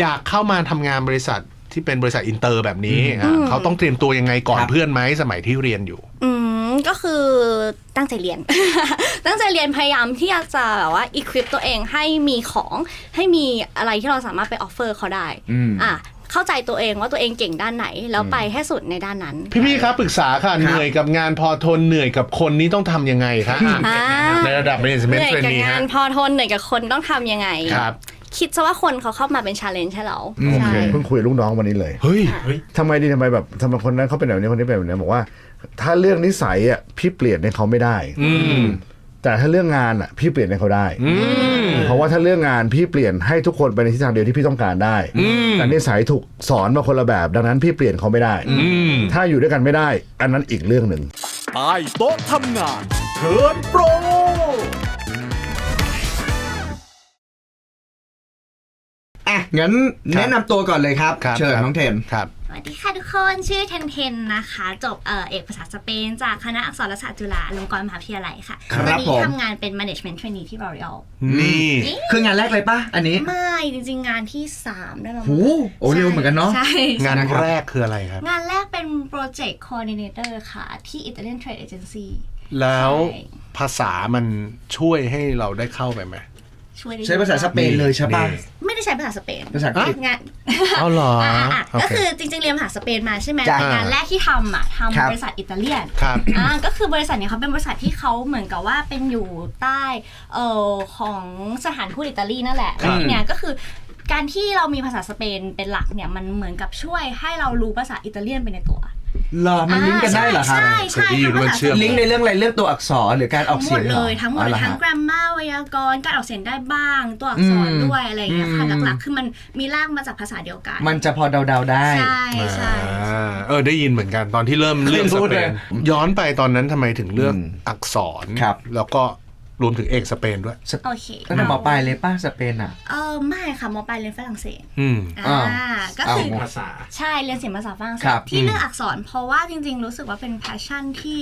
อยากเข้ามาทำงานบริษัทที่เป็นบริษัทอินเตอร์แบบนี้อะเขาต้องเตรียมตัวยังไงก่อนครับเพื่อนไหมสมัยที่เรียนอยู่ อืมก็คือตั้งใจเรียน ตั้งใจเรียนพยายามที่จะแบบว่าอีควิปตัวเองให้มีของให้มีอะไรที่เราสามารถไปออฟเฟอร์เขาได้อืมอะเข้าใจตัวเองว่าตัวเองเก่งด้านไหน แล้วไปให้สุดในด้านนั้น พี่ๆครับปรึกษาค่ะเหนื่อยกับงานพอทนเหนื่อยกับคนนี้ต้องทำยังไงคะอะอ่าในระดับเห management นื่อยกับ trainee งาฮะนพอทนเหนื่อยกับคนต้องทำยังไงครับ คิดซะว่าคนเขาเข้ามาเป็นชาเลนจ์ให้เราอืมใช่เพิ่งคุยกับลูกน้องวันนี้เลยเฮ้ย ทำไมดีทำไมแบบทำไมคนนั้นเขาเป็นแบบนี้คนนี้เป็นแบบนี้บอกว่า ถ้าเรื่องนิสัยอะพี่เปลี่ยนให้เขาไม่ได้ อืม แต่ถ้าเรื่องงานอะพี่เปลี่ยนให้เขาได้ อืม เพราะว่าถ้าเรื่องงานพี่เปลี่ยนให้ทุกคนไปในทิศทางเดียวที่พี่ต้องการได้อืมแต่นิสัยถูกสอนมาคนละแบบ ดังนั้นพี่เปลี่ยนเขาไม่ได้ อืม ถ้าอยู่ด้วยกันไม่ได้ อันนั้นอีกเรื่องหนึ่ง ใต้โต๊ะทำงานเทิร์นโปร งั้นแนะนำตัวก่อนเลยครับครับ เชิญน้องเทนครับสวัสดีค่ะทุกคนชื่อเทนเทนนะคะ จบเอ่อเอกภาษาสเปน จากคณะอักษรศาสตร์จุฬาลงกรณ์มหาวิทยาลัยค่ะครับวันี้ผมทำงานเป็น management trainee ที่ L'Oreal นี่คืองานแรกเลยปะอันนี้ ไม่ จริง ๆ งานที่ 3 ได้ประมาณหูโอ้เร็วเหมือนกันเนาะใช่งานนะครับแรกคืออะไรครับ งานแรกเป็น project coordinator ค่ะ ที่ Italian Trade Agency แล้วใช่ภาษามันช่วยให้เราได้เข้าไปไหม ช่วยได้ใช้ภาษาสเปนเลยใช่ปะนี่ ไม่ได้ใช้ภาษาสเปนภาษาอังกฤษ งาน เอาเหรออะอะโอก็เค คือจริงๆ เรียนภาษาสเปนมาใช่ไหมจ้ะแต่งานแรกที่ทำอะครับ ทำบริษัทอิตาเลียนครับ อ่าก็คือบริษัทเนี่ยเขาเป็นบริษัทที่เขาเหมือนกับว่าเป็นอยู่ใต้เอ่อของสถานทูตอิตาลีนั่นแหละครับแล้วเนี่ยก็คือการที่เรามีภาษาสเปนเป็นหลักเนี่ยมันเหมือนกับช่วยให้เรารู้ภาษาอิตาเลียนไปในตัว เหรอมันลิงก์กันได้เหรอครับ ใช่ใช่เคยได้ยินว่ามันเชื่อม ลิงก์ในเรื่องอะไรเรื่องตัวอักษรหรือการออกทั้งหเสีมยดงหรเลอ ยทั้งหมดอ๋อเลเหรอยทั้งฮะ grammar ไวยากรณ์การออกเสียงได้บ้าง ตัวอักษรอืมด้วยอะไรอย่างเงี้ยค่ะอืม หลักๆ คือมันมีรากมาจากภาษาเดียวกันมันจะพอเดาๆได้ ใช่ใช่ อ่าเออได้ยินเหมือนกันตอนที่เริ่มเลือกไม่สรู้เปเลยนย้อนไปตอนนั้นทำไมถึงเลือกอืมอักษร ครับแล้วก็ รวมถึงเอกสเปนด้วยโอเคตั้งแต่มปลายเลยป้าสเปนอะ เออไม่ค่ะมปลายเรียนฝรั่งเศสอืมอ่าอ้าวก็คืออ้าวภาษาใช่เรียนศิลปภาษาฝรั่งเศครัสบที่เลือกอักษรเพราะว่าจริง ๆ รู้สึกว่าเป็นแพชชั่นที่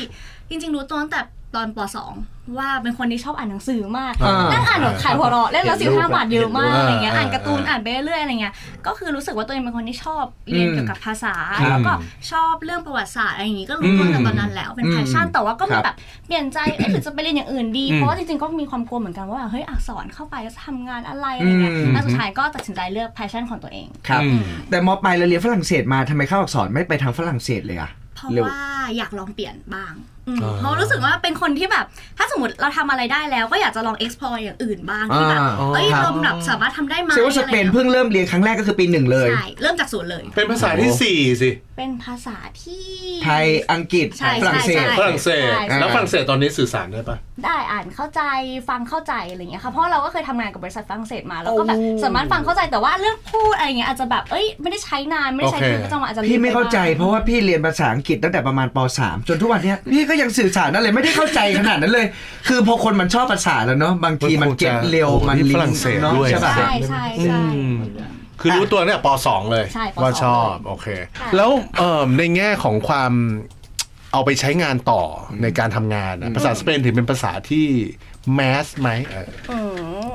จริง ๆ รู้ตัวตั้งแต่ ตอนป .2 ว่าเป็นคนที่ชอบอ่านหนังสือมากอ่านั่งอ่านแบบขายหัวเราะเล่นละสิบห้าบาทเยอะมากเห็นรูปอะไรเงี้ยอ่าอ่านการ์ตูนอ่าอ่านไปเรื่อยๆอะไรเงี้ยก็คือรู้สึกว่าตัวเองเป็นคนที่ชอบเรียนอืมเกี่ยวกับภาษาครับแล้วก็ชอบเรื่องประวัติศาสตร์อะไรอย่างงี้ก็รู้ตัวตั้งแต่ตอนนั้นแล้วเป็นแพชชั่นอืมแต่ว่าก็คมีรับแบบเปลี่ยนใจเอ๊ะหรือจะไปเรียนอย่างอื่นดีอืมเพราะว่าจริงๆก็มีความกลัวเหมือนกันว่าแบบเฮ้ยอักษรเข้าไปแล้วจะทำงานอะไรอะไรเงี้ยอืม แล้วสุดท้ายก็ตัดสินใจเลือกแพชชั่นของตัวเอง ครับ อืม แต่มปลายเราเรียนฝรั่งเศสมาทำไมเข้าอักษรไม่ไปทางฝรั่งเศสเลยอะเพราะเร็ว ว่าอยากลองเปลี่ยนบ้างอืมอ่า เพราะรู้สึกว่าเป็นคนที่แบบ ถ้าสมมติเราทำอะไรได้แล้วก็อยากจะลอง explore อย่างอื่นบ้างที่แบบอ่าเอ้ยครับเราแบบสามารถทำได้ไหมแสดงว่าสเปนเพิ่งเริ่มเรียนครั้งแรกก็คือปีหนึ่งเลยใช่เริ่มจากศูนย์เลย เป็นภาษาที่สี่สิเป็นภาษาที่ไทยอังกฤษใช่ฝรั่งเศสใช่ฝรั่งเศสใช่ใช่แล้วฝรั่งเศสตอนนี้สื่อสารได้ปะได้อ่านเข้าใจฟังเข้าใจอะไรเงี้ยค่ะเพราะเราก็เคยทำงานกับบริษัทฝรั่งเศสมาแล้วก็แบบโอ้สามารถฟังเข้าใจแต่ว่าเรื่องพูดอะไรเงี้ยอาจจะแบบเอ้ยไม่ได้ใช้นานไม่ได้ใช้โอเคชีวิตประจำวันอาจจะลืพี่ไม่เข้าใจปบ้งเพราะว่าพี่เรียนภาษาอังกฤษตั้งแต่ประมาณป .3 จนทุกวันเนี้ยพี่ก็ยังสื่อสารนั่นเลยไม่ได้เข้าใจขนาดนั้นเลย คือพอคนมันชอบภาษาแล้วเนาะบางทีมันเก็ตเร็วโอ้โหมันที่ลิฝงรั่งก์เศสเนาะด้วยใช่ป่ะใช่ใช่ใช่อืมคือรู้ตัวเนี่ยปสองเลยใช่ปสองว่าชอบโอเค แล้วเอ่อในแง่ของความเอาไปใช้งานต่อในการทำงานอะภาษาสเปนถือเป็นภาษาที่แมสไหมเอออืม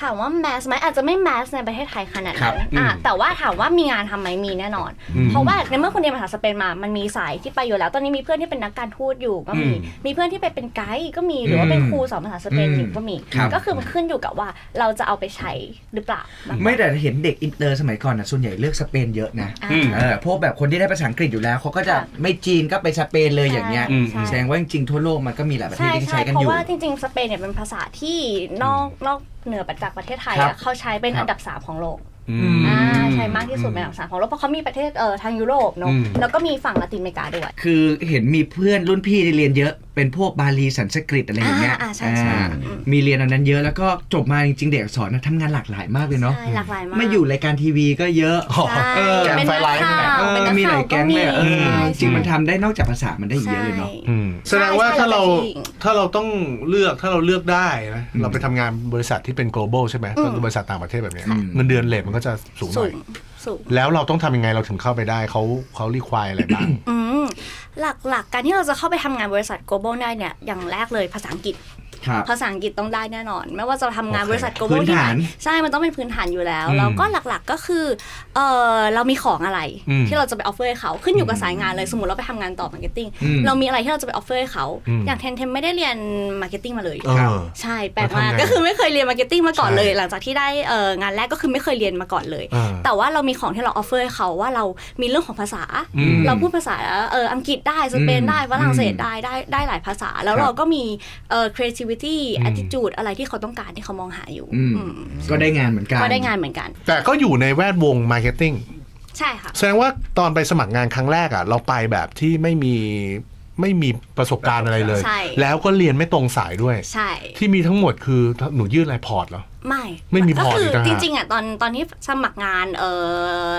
ถามว่าแมสไหมอาจจะไม่แมสในประเทศไทยขนาดครันั้บนอะอืมแต่ว่าถามว่ามีงานทำไหมมีแน่นอนอืมเพราะว่าในเมื่อคุณเรียนภาษาสเปนมา มันมีสายที่ไปอยู่แล้ว ตอนนี้มีเพื่อนที่เป็นนักการทูตอยู่ก็มีอืมมีเพื่อนที่ไปเป็นไกด์ก็มี หรือว่าเป็นครูสอนภาษาสเปนอยู่ก็มีครับก็คือมันขึ้นอยู่กับว่าเราจะเอาไปใช้หรือเปล่า ไม่แต่เห็นเด็กอินเตอร์สมัยก่อนนะส่วนใหญ่เลือกสเปนเยอะนะอ่าอืมเออพวกแบบคนที่ได้ภาษาอังกฤษอยู่แล้วเขาก็จะค่ะไม่จีนก็ไปสเปนเลยอย่างเงี้ยอืมใช่แสดงว่าจริงๆทั่วโลกมันก็มีหลายประเทศใช่ที่ใช่ใช้กันเพอราะยู่ว่าจริงๆสเปนเนี่ยเป็นภาษาที่นอกนอก เหนือจากประเทศไทยครัอะบเขาใช้เป็นครับอันดับสามของโลกอืมอ่าใช้มากที่สุดเป็นอันดับสามของโลกเพราะเขามีประเทศเอ่อทางยุโรปเนาะอืมแล้วก็มีฝั่งละตินอเมริกาด้วย คือเห็นมีเพื่อนรุ่นพี่ที่เรียนเยอะ เป็นพวกบาลีสันสกฤตอะไรอย่างเงี้ยอ่าอ่าใช่ใช่อ่าอืมมีเรียนอันนั้นเยอะแล้วก็จบมาจริงๆเด็กอักษรนะทำงานหลากหลายมากเลยเนาะใช่หลากหลายมากไม่อยู่รายการทีวีก็เยอะ ใช่เออ เป็นนักข่าวเอเป็นอนักมีหข่าลาวยแก๊งเลยเออใช่จริงมันทำได้นอกจากภาษามันได้อีกเยอะเลยเนาะอืมแสดงว่าใช่ถ้าเราใช่จริงถ้าเราต้องเลือกถ้าเราเลือกได้นะเราไปทำงานบริษัทที่เป็น global ใช่ไหมก็คือบริษัทต่างประเทศแบบเนี้ยอืมเงินเดือนเลทมันก็จะสูงหสูน่อย งสูง แล้วเราต้องทำยังไงเราถึงเข้าไปได้เขาเขารีควายอะไรบ้าง อืม หลักๆการที่เราจะเข้าไปทำงานบริษัท global ได้เนี่ยอย่างแรกเลยภาษาอังกฤษ ภาษาอังกฤษต้องได้แน่นอน ไม่ว่าจะทำงานโอเคบริษัทโกลบพื้อลนที่ไหฐานนใช่มันต้องเป็นพื้นฐานอยู่แล้วอืมแล้วก็หลักๆก็คือเออเรามีของอะไรอืมที่เราจะไปออฟเฟอร์ให้เขาขึ้นอยู่กับสายงานเลยสมมติเราไปทำงานต่อมาร์เก็ตติ้งอืมเรามีอะไรที่เราจะไปออฟเฟอร์ให้เขาอืมอย่างเทนเทนไม่ได้เรียนมาร์เก็ตติ้งมาเลยเออใช่แปลกมากแล้วทำไงก็คือไม่เคยเรียนมาร์เก็ตติ้งมาก่อนเลยใช่หลังจากที่ได้เอ่องานแรกก็คือไม่เคยเรียนมาก่อนเลยอ่าแต่ว่าเรามีของที่เราออฟเฟอร์ให้เขาว่าเรามีเรื่องของภาษาอืมเราพูดภาษาเอออังกฤษได้สเปนได้ฝรั่งเศสได้ได้ได้หลายภาษา แล้วครับเราก็มีเอ่อ creativity attitude อะไรที่เขาต้องการที่เขามองหาอยู่อืมอืมก็ได้งานเหมือนกันก็ได้งานเหมือนกัน แต่ก็อยู่ในแวดวงมาร์เก็ตติ้งใช่ค่ะแสดงว่าตอนไปสมัครงานครั้งแรกอะ เราไปแบบที่ไม่มีไม่มีประสบการณ์อะไรเลยใช่แล้วก็เรียนไม่ตรงสายด้วย ใช่ ที่มีทั้งหมดคือหนูยื่นอะไรพอร์ตเหรอ ไม่ ไม่มีพก็อร์ตคือีกต่างหากจริงๆอะตอนตอนที่สมัครงานเออ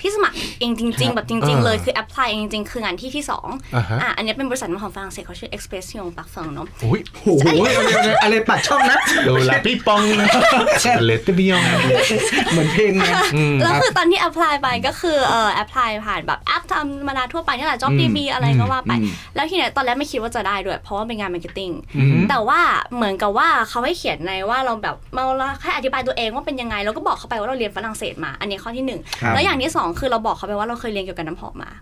พี่สมัครเองจริง ๆ แบบจริงเออๆเลยคือ apply เองจริงๆ คืองานที่ที่สองอ่าฮะอะอันนี้เป็นบริษัทของฝรั่งเศสเขาชื่อ Expression p a r f u m เนอะโอ้ยโอ้โหอะไรอะไรปัดช่องนะโดลาปี้ปองเลตเตบิยองเหมือนเพลงไงแล้วคือตอนที่ apply ไปก็คือเอ่อ apply ผ่านแบบแอปธรรมดาทั่วไปนี่แหละ job db อะไรก็ว่าไปอืมแล้วทีเนี้ยตอนแรกไม่คิดว่าจะได้ด้วย เพราะว่าเป็นงาน marketing อืมแต่ว่าเหมือนกับว่าเขาให้เขียนในว่าเราแบบเราแค่อธิบายตัวเองว่าเป็นยังไงแล้วก็บอกเขาไปว่าเราเรียนฝรั่งเศสมา อันนี้ข้อที่หนึ่งครับแล้วอย่างที่สองคือเราบอกเขาไปว่าเราเคยเรียนเกี่ยวกับน้ำหอมมา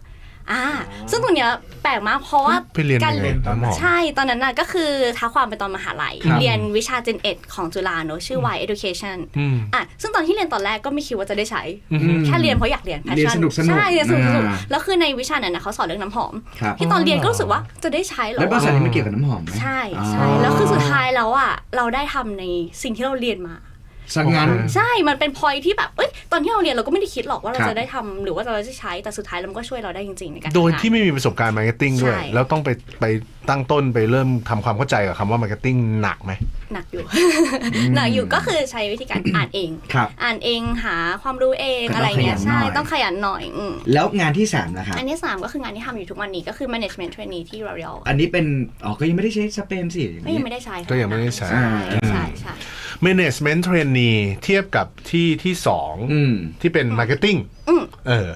อ่าซึ่งตรงเนี้ยแปลกมากเพราะว่าไปเรียนการยังไงน้ำหอมใช่ตอนนั้นน่ะก็คือท้าความไปตอนมหาลัยครับเรียนวิชา Gen 1ของจุฬาเนอะชื่อ Y Education อืมอะซึ่งตอนที่เรียนตอนแรกก็ไม่คิดว่าจะได้ใช้อืมแค่เรียนเพราะอยากเรียนเรียน passion สนุกๆใช่เรียนสนุกสนุกอ่าแล้วคือในวิชานั้นนะเขาสอนเรื่องน้ำหอมครับที่ตอนเรียนก็รู้สึกว่าจะได้ใช้เหรอแล้วบริษัทวะนี้มันเกี่ยวกับน้ำหอมไหมใช่อ๋อใช่แล้วคือสุดท้ายแล้วอะเราได้ทำในสิ่งที่เราเรียนมา สังงั้น ใช่ มันเป็นพอยที่แบบเอ้ยตอนที่เราเรียนเราก็ไม่ได้คิดหรอกว่าเราครับจะได้ทำหรือว่าเราจะใช้แต่สุดท้ายแล้วมันก็ช่วยเราได้จริงๆในการโดยทำงานที่ไม่มีประสบการณ์มาร์เก็ตติ้งด้วยใช่แล้วต้องไปไปตั้งต้นไปเริ่มทำความเข้าใจกับคำว่ามาร์เก็ตติ้งหนักไหมหนักอยู่ หนักอยู่ก็คือใช้วิธีการอ่านเองครับอ่านเองหาความรู้เองก็ต้องอะไรเงี้ยขยันหน่ใช่อยต้องขยันหน่อยอืมแล้วงานที่สามนะครับอันที่สามก็คืองานที่ทำอยู่ทุกวันนี้ก็คือ management trainee ที่ L'Oreal อันนี้เป็นอ๋อก็ยังไม่ได้ใช้สเปนสิอย่างก็นี้ยังไม่ได้ใช้ก็ยังไม่ได้ใช้ใช่ใช่ใช่ management trainee เทียบกับที่ที่สองอืมที่เป็น marketing อืมเออ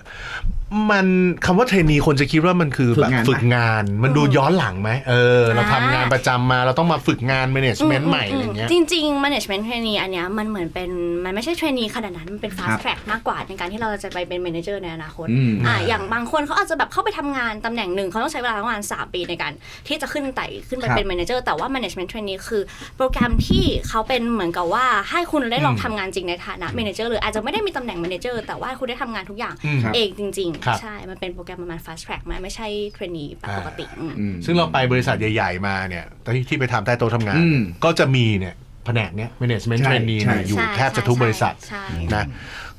มันคำว่าเทรนนีคนจะคิดว่ามันคือแบบฝึฝึกกงานงาน มันดูย้อนหลังไหมเออ เราอ่าทำงานประจำมาเราต้องมาฝึกงาน management ใหม่อะไรเงี้ยจริงๆ management trainee อันเนี้ยมันเหมือนเป็นมันไม่ใช่ trainee ขนาดนั้น มันเป็นครั fast บ track มากกว่าในการที่เราจะไปเป็น manager ในอนาคตอืมอ่าอย่างบางคนเขาอาจจะแบบเข้าไปทำงานตำแหน่งหนึ่งเขาต้องใช้เวลาประมาณ3ปีในการ ที่จะขึ้นไต่ขึ้นไปครับเป็น manager แต่ว่า management trainee คือ โปรแกรมที่เขาเป็นเหมือนกับว่าให้คุณได้ลองทำงานจริงในฐานะ manager เลยอาจจะไม่ได้มีตำแหน่ง manager แต่ว่าคุณได้ทำงานทุกอย่างอืมครับเองจริงครับๆใช่ มันเป็นโปรแกรมประมาณ fast track มันไม่ใช่ trainee แบบปกติอืมอืมซึ่งเราไปบริษัทใหญ่ ๆ มาเนี่ยตอนที่ที่ไปทำใต้โต๊ะทำงานอืมก็จะมีเนี่ยแผนกเนี้ย management ใช่ trainee ใช่เนี่ยอยู่ใช่แทบจะทุกบริษัทใช่นะ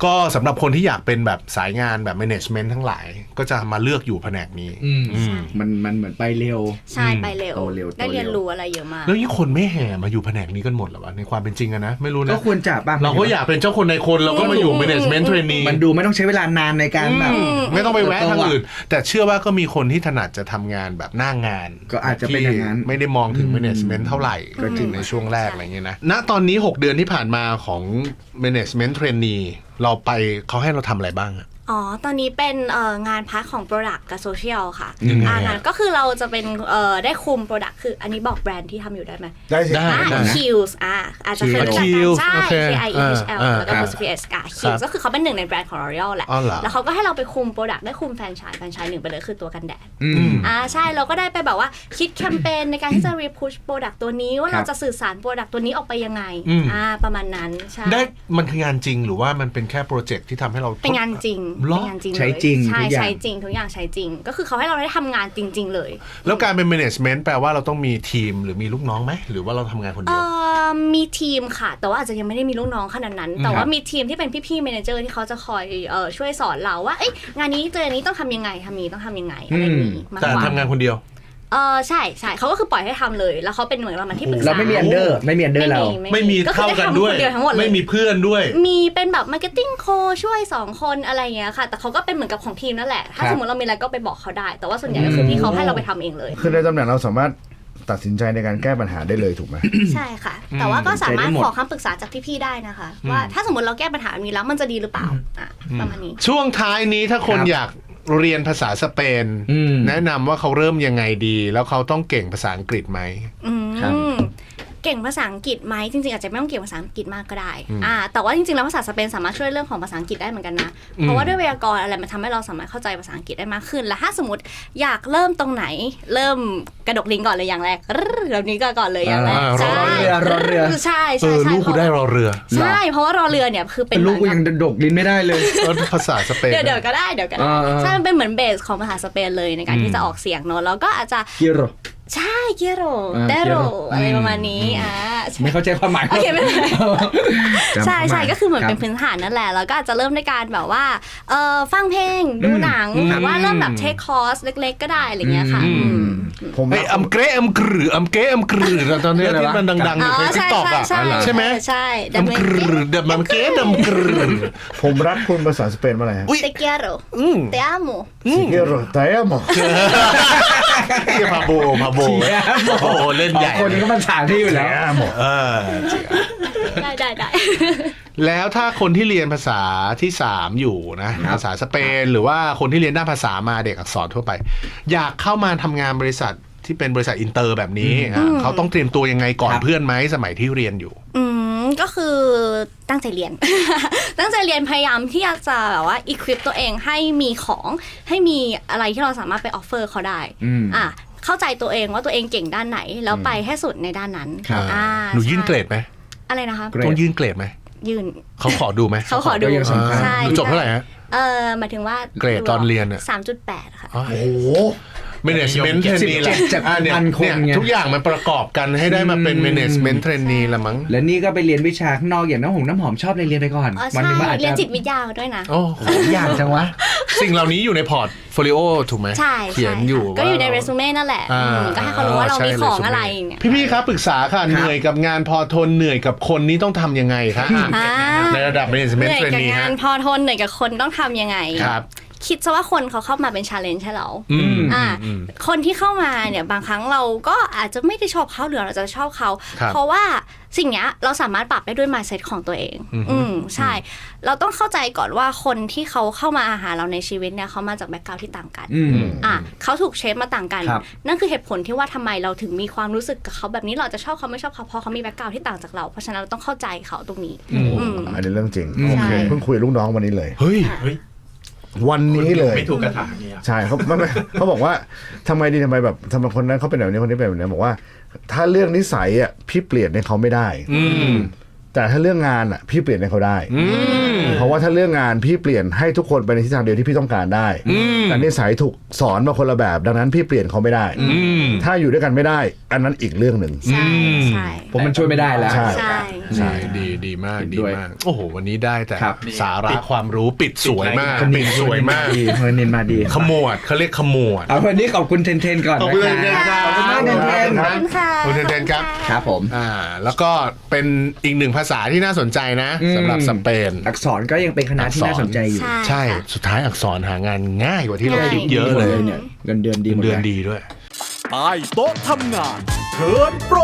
ก็สำหรับคนที่อยากเป็นแบบสายงานแบบ management ทั้งหลาย ก็จะมาเลือกอยู่แผนกนี้อืม อืม มันมันเหมือนไปเร็ว ใช่ไปเร็ว โตเร็วโตเร็ว ได้เรียนรู้อะไรเยอะมาก แล้วยี่คนไม่แห่มาอยู่แผนกนี้กันหมดเหรอวะในความเป็นจริงอะนะ ไม่รู้ก็นะ ควรจะบ้างเราก็อยากเป็นเจ้าคนในคนเราก็มาอยู่ management trainee มันดูไม่ต้องใช้เวลานานในการแบบ อืม ไม่ต้องไปแวะเติบทางโตอะอื่น แต่เชื่อว่าก็มีคนที่ถนัดจะทำงานแบบหน้างานก็อาจจะเป็นอย่างนั้นที่ไม่ได้มองถึง management เท่าไหร่ก็จริงในช่วงแรกอะไรเงี้ยนะณตอนนี้ 6 เดือนที่ผ่านมาของ management trainee เราไปเขาให้เราทำอะไรบ้าง อะอ๋อ ตอนนี้เป็นเอ่องานพาร์ทของ Product กับ Social ค่ะยังไงอ่าอะงานก็คือเราจะเป็นเอ่อได้คุม Product คืออันนี้บอกแบรนด์ที่ทำอยู่ได้ไหม ได้สิได้อ่าได้ Kills อ่าอาจจะเคยรู้จักกัน Kills ใช่โอเค K I E H L อ่าแล้วก็อ่า apostrophe S อะครั Kills บก็คือเขาเป็นหนึ่งในแบรนด์ของ L'Oreal แหละอ๋อเหรอแล้วเขาก็ให้เราไปคุม Product ได้คุมแฟรนไชส์แฟรนไชส์หนึ่งไปเลยคือตัวกันแดดอืมอ่าใช่เราก็ได้ไปแบบว่าคิดแคมเปญในการที่จะรีพุชโปรดักตัวนี้ว่าครัเราบจะสื่อสารโปรดักตัวนี้ออกไปยังไงอืมอ่าประมาณนั้นใช่ได้มันคืองานจริงหรือว่ามันเป็นแค่โปรเจกต์ที่ทำให้เราเป็นงานจริงหรอเป็นงานจริงใช้เลยจริงใช่ทุกอย่าง ใช้จริง ทุกอย่างใช้จริง ก็คือเขาให้เราได้ทำงานจริง ๆ เลย แล้วการเป็น management แปลว่าเราต้องมีทีมหรือมีลูกน้องไหมหรือว่าเราทำงานคนเอเดียวอมีทีมค่ะ แต่ว่าอาจจะยังไม่ได้มีลูกน้องขนาดนั้น แต่ครัว่าบมีทีมที่เป็นพี่ๆ m ม n เจอร์ที่เขาจะคอยเอ่อช่วยสอนเราว่าเอ้ยงานนี้เจออันนี้ต้องทำยังไงทำนี้ต้องทำยังไงอะไรอย่างนี้มากแต่กว่าทำงานคนเดียว เออใช่ใช่เขาก็คือปล่อยให้ทำเลย แล้วเขาเป็นเหมือนประมาณที่ปรึกษาเราไม่มีอันเดอร์ไม่มีอันเดอร์เรา ไม่มีก็คือเท่าได้กันทำด้วยคนเดียวทั้งหมดเลย ไม่มีเพื่อนด้วย มีเป็นแบบมาร์เก็ตติ้งโคช่วย 2 คนอะไรอย่างเงี้ยค่ะ แต่เขาก็เป็นเหมือนกับของทีมนั่นแหละ ถ้าครับสมมติเรามีอะไรก็ไปบอกเขาได้ แต่ว่าส่วนใหญ่ก็คือพี่เขาให้เราไปทำเองเลย คือในตำแหน่งเราสามารถตัดสินใจในการแก้ปัญหาได้เลยถูกไหม ใช่ค่ะแต่ว่าก็สามารถใจได้หมดขอคำปรึกษาจากพี่ๆได้นะคะ ว่าถ้าสมมติเราแก้ปัญหาแบบนี้แล้วมันจะดีหรือเปล่าอะประมาณนี้ ช่วงท้ายนี้ถ้าคนครับ อยาก เรียนภาษาสเปน อืม แนะนำว่าเขาเริ่มยังไงดี แล้วเขาต้องเก่งภาษาอังกฤษไหม อืครับม เก่งภาษาอังกฤษไหมจริงๆอาจจะไม่ต้องเก่งภาษาอังกฤษมากก็ได้อ่าแต่ว่าจริงๆแล้วภาษาสเปนสามารถช่วยเรื่องของภาษาอังกฤษได้เหมือนกันนะเพราะว่าด้วยไวยากรณ์อะไรมันทำให้เราสามารถเข้าใจภาษาอังกฤษได้มากขึ้น และถ้าสมมติอยากเริ่มตรงไหน เริ่มกระดกลิ้นก่อนเลยอย่างแรกแบบนี้ก็ก่อนเลยอย่างแรกอ่ารอใช่เรือรอเรือใช่เอใช่อใช่ลูกกูได้รอเรือใช่เพราะว่ารอเรือเนี่ยคือเป็นลูกกูยังดกลิ้นไม่ได้เลยเออภาษาสเปนเดี๋ยวเดี๋ยวก็ได้เดี๋ยวก็ได้อ่าๆใช่มันเป็นเหมือนเบสของภาษาสเปนเลยในการที่จะออกเสียงเนอะแล้วก็อาจจะเกียโร ใช่เกโรอ่าเดโร quiero อะไรประมาณนี้อ่าใช่ ไม่เข้าใจความหมายโอเคไม่เป็นไรจำใช่ใช่ความหมายก็คือเหมือนเป็นรับพื้นฐานนั่นแหละ แล้วก็อาจจะเริ่มในการแบบว่าเออฟังเพลงดูหนังอืมหรือว่าเริ่มแบบเทคคอร์สเล็ก ๆ ก็ได้อะไรเงี้ยค่ะอืมอืมผมไอ้อัมเกรอัมกรืออัมเกรอัมกรือตอนนี้ที่มันดังๆอยู่ในทิกใช่ตอกอะใช่ใช่ไหมใช่อัมกรือเดมัมเกรดัมกรือผมรักคุณภาษาสเปนมาอะไรฮะอุ้ยเตเกโรอืมเตอาโมซิเกโรไตอาโมเฮียพาโบพาโบโอ้โหเล่นใหญ่คนนี้ก็มันฉากที่อยู่แล้วเออได้ได้ได้แล้วถ้าคนที่เรียนภาษาที่สามอยู่นะภาษาสเปน หรือว่าคนที่เรียนด้านภาษามาเด็กอักษรทั่วไป อยากเข้ามาทำงานบริษัทที่เป็นบริษัทอินเตอร์แบบนี้อะเขาต้องเตรียมตัวยังไงก่อนครับเพื่อนไหมสมัยที่เรียนอยู่ อืมก็คือตั้งใจเรียน ตั้งใจเรียนพยายามที่จะแบบว่าอีควิปตัวเองให้มีของให้มีอะไรที่เราสามารถไปออฟเฟอร์เขาได้อืมอะ เข้าใจตัวเองว่าตัวเองเก่งด้านไหน แล้วไปให้สุดในด้านนั้นครับอ่าหนูยื่นใช่เกรดไหมอะไรนะคะเกรดต้องยื่นเกรดไหมยื่นเขาขอดูไหมเขาขอดูก็ยังสำคัญใช่หนูจบเท่าไหร่ฮะเออหมายถึงว่าเกรดตอนเรียนอะสามจุดแปดค่ะโอ้โห เมเนจเมนต์เทรนนีแหละ17จากอะเนี่ยพันคนเนี่ยไงทุกอย่างมันประกอบกันให้ได้มาเป็น อืมเมเนจเมนต์เทรนนีละมั้งและนี่ก็ไปเรียนวิชาข้างนอกอย่างน้ำหงน้ำหอมชอบเลยเรียนไปก่อนอ๋อวันใช่หนึงมันอาจเรียจะนจิตวิทยาด้วยนะ โอ้โห ยากจังวะ สิ่งเหล่านี้อยู่ในพอร์ตโฟลิโอถูกไหมใช่เขียนอยู่ใช่ค่ะก็อยู่ในว่าเรซูเม่นั่นแหละอ่าอืมก็ให้เขารู้ว่าเราใช่มีของเซูเม่อะไรเนี่ยพี่ๆครับปรึกษาค่ะ เหนื่อยกับงานพอทนเหนื่อยกับคนนี้ต้องทำยังไงคะอะอ่า ในระดับ เห management นื่อยกับ trainee งาฮะนพอทนเหนื่อยกับคนต้องทำยังไง ครับ คิดซะว่าคนเขาเข้ามาเป็นชาเลนจ์ให้เราอืมอ่าอืมคนที่เข้ามาเนี่ยบางครั้งเราก็อาจจะไม่ได้ชอบเขาหรือเราจะชอบเขาครับเพราะว่าสิ่งเนี้ยเราสามารถปรับได้ด้วย mindset ของตัวเองอือฮึอืมใช่ เราต้องเข้าใจก่อนว่าคนที่เขาเข้ามาหาเราในชีวิตเนี่ยเขามาจากแบ็คกราวที่ต่างกันอืมอะเขาถูกเชฟมาต่างกันครับนั่นคือเหตุผลที่ว่าทำไมเราถึงมีความรู้สึกกับเขาแบบนี้เราจะชอบเขาไม่ชอบเขาเพราะเขามีแบ็คกราวที่ต่างจากเรา เพราะฉะนั้นเราต้องเข้าใจเขาตรงนี้ อืมอันนี้เรื่องจริงอืมโอเคใช่เพิ่งคุยกับลูกน้องวันนี้เลย เฮ้ย วันนี้เลยไม่ถูกกระถางเนี่ยใช่เขาไม่ไม่เขาบอกว่าทำไมดีทำไมแบบทำไมคนนั้นเขาเป็นแบบนี้คนนี้เป็นแบบนี้บอกว่า ถ้าเรื่องนิสัยอะพี่เปลี่ยนให้เขาไม่ได้อืม แต่ถ้าเรื่องงานอะพี่เปลี่ยนให้เขาได้อืมเพราะว่าถ้าเรื่องงานพี่เปลี่ยนให้ทุกคนไปในทิศทางเดียวที่พี่ต้องการได้อืมแต่นิสัยถูกสอนมาคนละแบบ ดังนั้นพี่เปลี่ยนเขาไม่ได้อืมถ้าอยู่ด้วยกันไม่ได้ อันนั้นอีกเรื่องหนึ่งใช่ใช่ผมมันช่วยไม่ได้แล้ว ใช่ใช่ใช่ดีดีมากเห็นดีด้วยมาก โอ้โห วันนี้ได้แต่ครับสาระความรู้ปิดสวยมากปิดสวยมากดีเฮอร์เนนมาดี ขมวดเขาเรียกขมวดเอาวันนี้ขอบคุณเทนเทนก่อนขอบคุณเทนเทนครับขอบคุณมากเทนเทนขอบคุณค่ะขอบคุณเทนๆครับครับผมอ่าแล้วก็เป็นอีกหนึ่งภาษาที่น่าสนใจนะอืมสำหรับสเปน อักษรก็ยังเป็นคณะที่น่าสนใจอยู่ ใช่ใช่ค่ะสุดท้ายอักษรหางานง่ายกว่าที่เราง่ายคิดเยอะเลยเนี่ยเงินเดือนดีหมดเดือนเลยดีด้วยใต้โต๊ะทำงานเทิร์นโปร